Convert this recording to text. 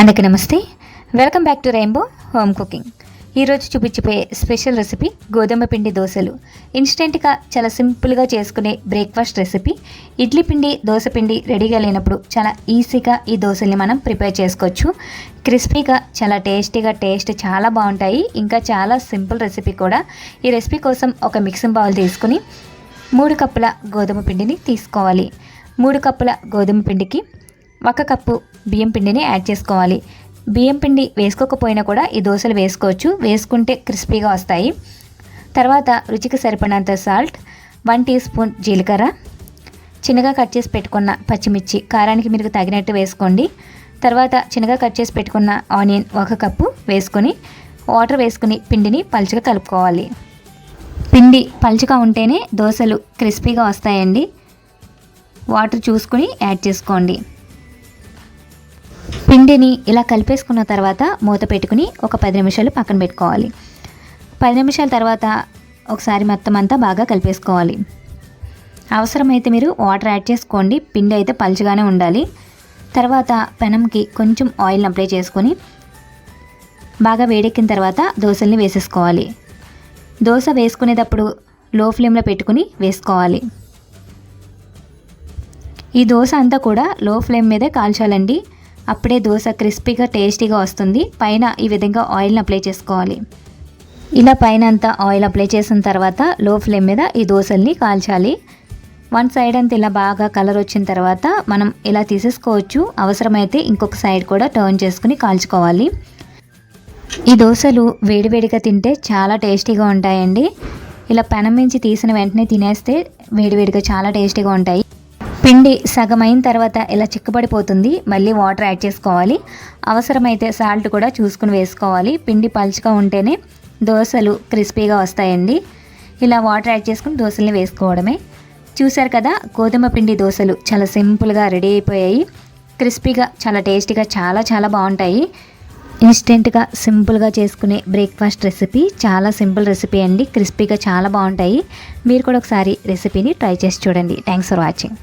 అందరికీ నమస్తే. Welcome back to rainbow home cooking ఈరోజు చూపించిపోయే స్పెషల్ రెసిపీ గోధుమ పిండి దోశలు. ఇన్స్టెంట్గా చాలా సింపుల్గా చేసుకునే బ్రేక్ఫాస్ట్ రెసిపీ ఇడ్లీ పిండి దోశ పిండి రెడీగా లేనప్పుడు చాలా ఈజీగా ఈ దోశల్ని మనం ప్రిపేర్ చేసుకోవచ్చు. క్రిస్పీగా చాలా టేస్టీగా టేస్ట్ చాలా బాగుంటాయి. ఇంకా చాలా సింపుల్ రెసిపీ కూడా. ఈ రెసిపీ కోసం ఒక మిక్సింగ్ బౌల్ తీసుకుని మూడు కప్పుల గోధుమ పిండిని తీసుకోవాలి. మూడు కప్పుల గోధుమ పిండికి ఒక కప్పు బియ్యం పిండిని యాడ్ చేసుకోవాలి. బియ్యం పిండి వేసుకోకపోయినా కూడా ఈ దోశలు వేసుకోవచ్చు. వేసుకుంటే క్రిస్పీగా వస్తాయి. తర్వాత రుచికి సరిపడినంత సాల్ట్ వన్ టీ స్పూన్ జీలకర్ర. చిన్నగా కట్ చేసి పెట్టుకున్న పచ్చిమిర్చి కారానికి మీరు తగినట్టు వేసుకోండి. తర్వాత చిన్నగా కట్ చేసి పెట్టుకున్న ఆనియన్ ఒక కప్పు వేసుకొని వాటర్ వేసుకుని పిండిని పలుచగా కలుపుకోవాలి. పిండి పలుచగా ఉంటేనే దోశలు క్రిస్పీగా వస్తాయండి. వాటర్ చూసుకుని యాడ్ చేసుకోండి. పిండిని ఇలా కలిపేసుకున్న తర్వాత మూత పెట్టుకుని ఒక పది నిమిషాలు పక్కన పెట్టుకోవాలి. పది నిమిషాల తర్వాత ఒకసారి మొత్తం అంతా బాగా కలిపేసుకోవాలి. అవసరమైతే మీరు వాటర్ యాడ్ చేసుకోండి. పిండి అయితే పలుచగానే ఉండాలి. తర్వాత పెనంకి కొంచెం ఆయిల్ని అప్లై చేసుకొని బాగా వేడెక్కిన తర్వాత దోశల్ని వేసేసుకోవాలి. దోశ వేసుకునేటప్పుడు లో ఫ్లేమ్లో పెట్టుకుని వేసుకోవాలి. ఈ దోశ అంతా కూడా లో ఫ్లేమ్ మీదే కాల్చాలండి. అప్పుడే దోశ క్రిస్పీగా టేస్టీగా వస్తుంది. పైన ఈ విధంగా ఆయిల్ని అప్లై చేసుకోవాలి. ఇలా పైన అంతా ఆయిల్ అప్లై చేసిన తర్వాత లో ఫ్లేమ్ మీద ఈ దోశల్ని కాల్చాలి. వన్ సైడ్ అంతా ఇలా బాగా కలర్ వచ్చిన తర్వాత మనం ఇలా తీసేసుకోవచ్చు. అవసరమైతే ఇంకొక సైడ్ కూడా టర్న్ చేసుకుని కాల్చుకోవాలి. ఈ దోశలు వేడివేడిగా తింటే చాలా టేస్టీగా ఉంటాయండి. ఇలా పెనం నుంచి తీసిన వెంటనే తినేస్తే వేడివేడిగా చాలా టేస్టీగా ఉంటాయి. పిండి సగం అయిన తర్వాత ఇలా చిక్కబడిపోతుంది. మళ్ళీ వాటర్ యాడ్ చేసుకోవాలి. అవసరమైతే సాల్ట్ కూడా చూసుకుని వేసుకోవాలి. పిండి పలుచగా ఉంటేనే దోశలు క్రిస్పీగా వస్తాయండి. ఇలా వాటర్ యాడ్ చేసుకుని దోశల్ని వేసుకోవడమే. చూశారు కదా గోధుమ పిండి దోశలు చాలా సింపుల్గా రెడీ అయిపోయాయి. క్రిస్పీగా చాలా టేస్టీగా చాలా చాలా బాగుంటాయి. ఇన్స్టెంట్గా సింపుల్గా చేసుకునే బ్రేక్ఫాస్ట్ రెసిపీ చాలా సింపుల్ రెసిపీ అండి. క్రిస్పీగా చాలా బాగుంటాయి. మీరు కూడా ఒకసారి రెసిపీని ట్రై చేసి చూడండి. Thanks for watching.